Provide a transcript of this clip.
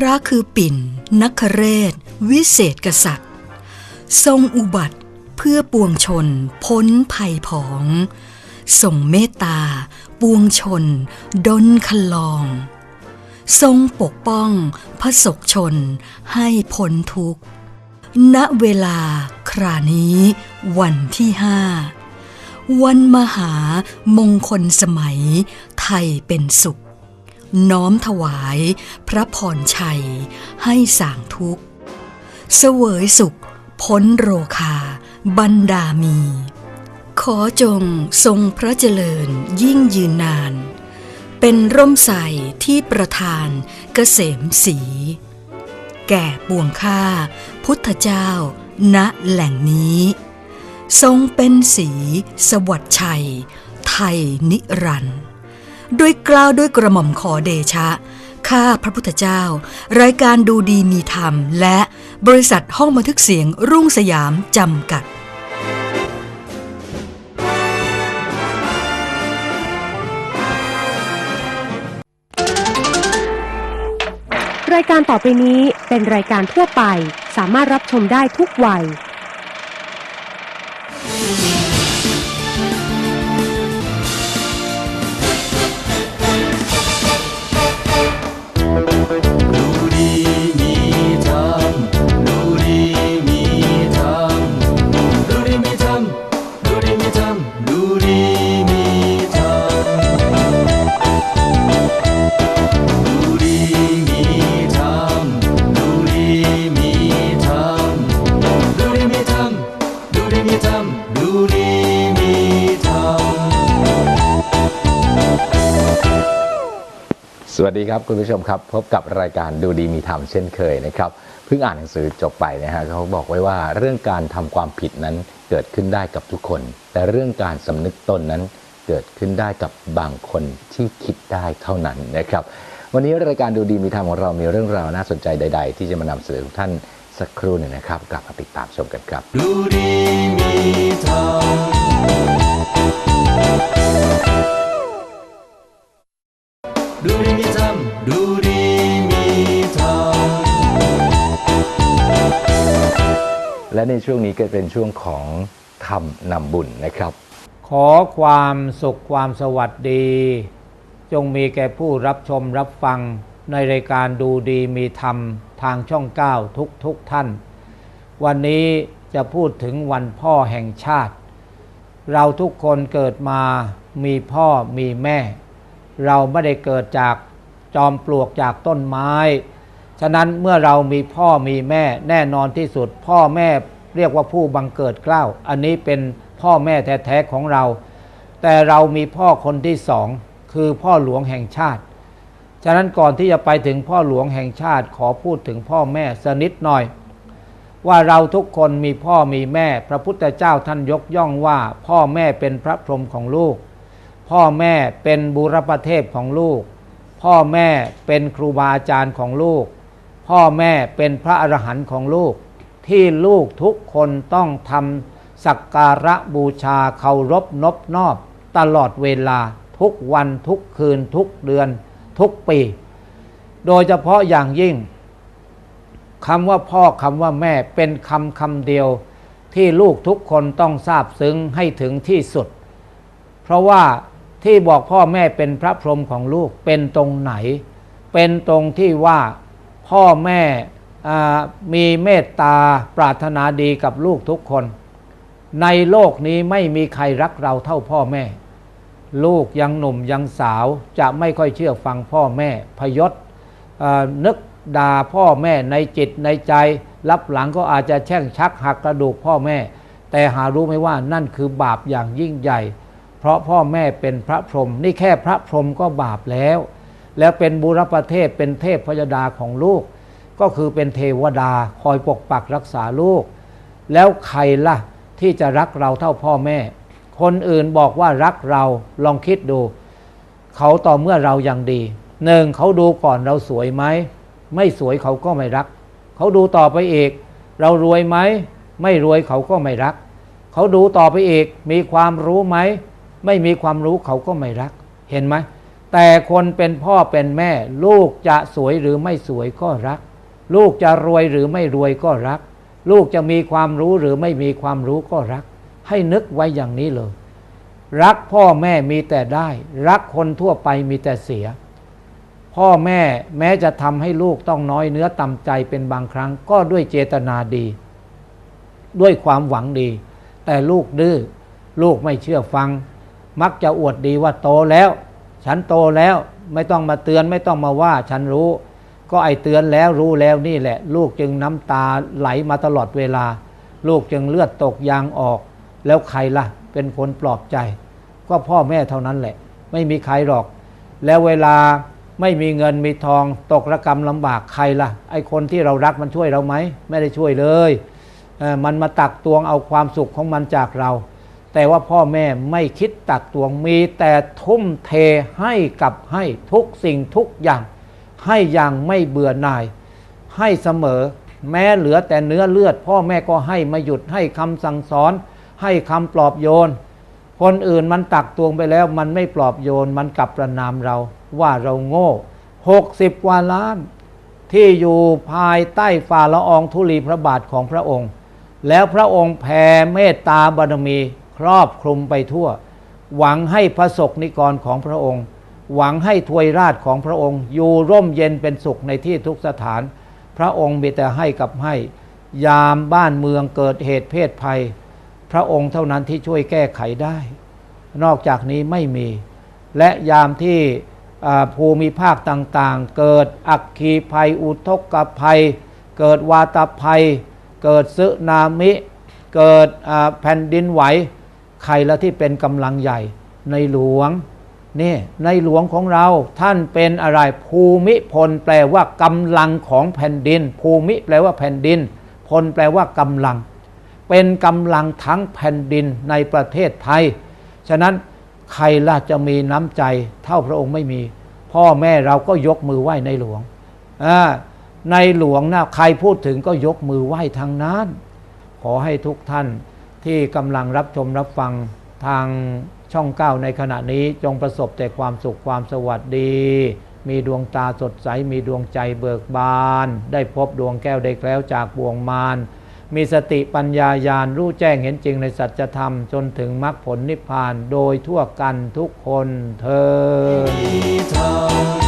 พระคือปิ่น นักเรศ วิเศษกษัตริย์ ทรงอุบัติเพื่อปวงชน พ้นภัยผองส่งเมตตา ปวงชน ดนคลอง ทรงปกป้องพระศกชนให้พ้นทุกข์ ณเวลาครานี้วันที่ห้าวันมหามงคลสมัยไทยเป็นสุข น้อมถวายพระพรชัย ให้สางทุกข์ เสวยสุข พ้นโรคาบรรดามี ขอจงทรงพระเจริญยิ่งยืนนาน เป็นร่มใสที่ประทานเกษมสี แก่ปวงข้าพุทธเจ้า ณแหล่งนี้ ทรงเป็นสีสวัสดชัย ไทยนิรันดร์ ด้วยกล้าวด้วยกระหม่อมขอเดชะ ข้าพระพุทธเจ้า รายการดูดีมีธรรม และบริษัทห้องบันทึกเสียงรุ่งสยามจำกัดรายการต่อไปนี้เป็นรายการทั่วไป สามารถรับชมได้ทุกวัย วัสดีครับคุณผู้ชมครับ พบกับรายการดูดีมีธรรมเช่นเคยนะครับเพิ่งอ่านหนังสือจบไปนะฮะเขาบอกไว้ว่าเรื่องการทำความผิดนั้นเกิดขึ้นได้กับทุกคน แต่เรื่องการสำนึกตนนั้นเกิดขึ้นได้กับบางคนที่คิดได้เท่านั้นนะครับ วันนี้รายการดูดีมีธรรมของเรามีเรื่องราวน่าสนใจใด ๆ ที่จะมานำเสนอทุกท่านสักครู่หนึ่งนะครับกลับมาติดตามชมกันครับ ดูดีมีธรรม ดูดีมีธรรมดูดีมีธรรมและในช่วงนี้ก็เป็นช่วงของคำนำบุญนะครับ ขอความสุขความสวัสดี จงมีแก่ผู้รับชมรับฟังในรายการดูดีมีธรรมทางช่อง 9 ทุกทุกท่าน วันนี้จะพูดถึงวันพ่อแห่งชาติ เราทุกคนเกิดมามีพ่อมีแม่ เราไม่ได้เกิดจากจอมปลวกจากต้นไม้ ฉะนั้นเมื่อเรามีพ่อมีแม่แน่นอนที่สุด พ่อแม่เรียกว่าผู้บังเกิดเกล้า อันนี้เป็นพ่อแม่แท้ๆของเรา แต่เรามีพ่อคนที่สองคือพ่อหลวงแห่งชาติ ฉะนั้นก่อนที่จะไปถึงพ่อหลวงแห่งชาติขอพูดถึงพ่อแม่สนิดหน่อย ว่าเราทุกคนมีพ่อมีแม่ พระพุทธเจ้าท่านยกย่องว่า พ่อแม่เป็นพระพรหมของลูก พ่อแม่เป็นบุรพเทพของลูก พ่อแม่เป็นครูบาอาจารย์ของลูก พ่อแม่เป็นพระอรหันต์ของลูก ที่ลูกทุกคนต้องทำสักการะบูชาเคารพนบนอบตลอดเวลาทุกวันทุกคืนทุกเดือนทุกปี โดยเฉพาะอย่างยิ่งคำว่าพ่อคำว่าแม่เป็นคำคำเดียว ที่ลูกทุกคนต้องทราบซึ้งให้ถึงที่สุด เพราะว่า ที่บอกพ่อแม่เป็นพระพรหมของลูกเป็นตรงไหน เป็นตรงที่ว่าพ่อแม่มีเมตตาปรารถนาดีกับลูกทุกคน ในโลกนี้ไม่มีใครรักเราเท่าพ่อแม่ ลูกยังหนุ่มยังสาวจะไม่ค่อยเชื่อฟังพ่อแม่พยศนึกด่าพ่อแม่ในจิตในใจ รับหลังก็อาจจะแช่งชักหักกระดูกพ่อแม่ แต่หารู้ไหมว่านั่นคือบาปอย่างยิ่งใหญ่ ราะพ่อแม่เป็นพระพรหมนี่แค่พระพรหมก็บาปแล้ว แล้วเป็นบุรพเทพเป็นเทพพยดาของลูก ก็คือเป็นเทวดาคอยปกปักรักษาลูก แล้วใครล่ะที่จะรักเราเท่าพ่อแม่ คนอื่นบอกว่ารักเราลองคิดดู เขาต่อเมื่อเรายังดีหนึ่งเขาดูก่อนเราสวยไหมไม่สวยเขาก็ไม่รัก เขาดูต่อไปอีก เรารวยไหมไม่รวยเขาก็ไม่รัก เขาดูต่อไปอีกมีความรู้ไหม ไม่มีความรู้เขาก็ไม่รัก เห็นไหมแต่คนเป็นพ่อเป็นแม่ ลูกจะสวยหรือไม่สวยก็รัก ลูกจะรวยหรือไม่รวยก็รัก ลูกจะมีความรู้หรือไม่มีความรู้ก็รัก ให้นึกไว้อย่างนี้เลย รักพ่อแม่มีแต่ได้ รักคนทั่วไปมีแต่เสีย พ่อแม่แม้จะทำให้ลูกต้องน้อยเนื้อต่ำใจเป็นบางครั้งก็ด้วยเจตนาดี ด้วยความหวังดี แต่ลูกดื้อลูกไม่เชื่อฟัง มักจะอวดดีว่าโตแล้ว ฉันโตแล้วไม่ต้องมาเตือนไม่ต้องมาว่าฉันรู้ ก็ไอเตือนแล้วรู้แล้วนี่แหละ ลูกจึงน้ำตาไหลมาตลอดเวลา ลูกจึงเลือดตกยางออก แล้วใครล่ะ เป็นคนปลอบใจ ก็พ่อแม่เท่านั้นแหละ ไม่มีใครหรอก แล้วเวลาไม่มีเงินมีทองตกระกรรมลำบากใครล่ะ ไอคนที่เรารักมันช่วยเราไหมไม่ได้ช่วยเลยเมันมาตักตวงเอาความสุขของมันจากเรา แต่ว่าพ่อแม่ไม่คิดตักตวงมี แต่ทุ่มเทให้กับให้ทุกสิ่งทุกอย่าง ให้อย่างไม่เบื่อหน่าย ให้เสมอ แม้เหลือแต่เนื้อเลือด พ่อแม่ก็ให้มาหยุดให้คำสั่งสอน ให้คำปลอบโยน คนอื่นมันตักตวงไปแล้ว มันไม่ปลอบโยนมันกลับประนามเราว่าเราโง่หกสิบกว่าล้าน ที่อยู่ภายใต้ฝ่าละอองธุลีพระบาทของพระองค์ แล้วพระองค์แผ่เมตตาบารมี ครอบคลุมไปทั่ว หวังให้พระศกนิกรของพระองค์ หวังให้ทวยราชของพระองค์ อยู่ร่มเย็นเป็นสุขในที่ทุกสถาน พระองค์มีแต่ให้กับให้ ยามบ้านเมืองเกิดเหตุเพศภัย พระองค์เท่านั้นที่ช่วยแก้ไขได้ นอกจากนี้ไม่มี และยามที่ภูมิภาคต่างๆ เกิดอัคคีภัย อุทกภัย เกิดวาตภัย เกิดสึนามิ เกิดแผ่นดินไหว ใครละที่เป็นกำลังใหญ่ในหลวงนี่ในหลวงของเราท่านเป็นอะไรภูมิพลแปลว่ากำลังของแผ่นดิน ภูมิแปลว่าแผ่นดิน พลแปลว่ากำลัง เป็นกำลังทั้งแผ่นดินในประเทศไทย ฉะนั้นใครล่ะจะมีน้ำใจเท่าพระองค์ไม่มี พ่อแม่เราก็ยกมือไหว้ในหลวงในหลวงนะใครพูดถึงก็ยกมือไหว้ทางนั้น ขอให้ทุกท่าน ที่กำลังรับชมรับฟังทางช่องเก้าในขณะนี้จงประสบแต่ความสุขความสวัสดี มีดวงตาสดใส มีดวงใจเบิกบาน ได้พบดวงแก้วได้แคล้วจากบ่วงมารมีสติปัญญาญาณรู้แจ้งเห็นจริงในสัจธรรม จนถึงมรรคผลนิพพานโดยทั่วกันทุกคนเธอ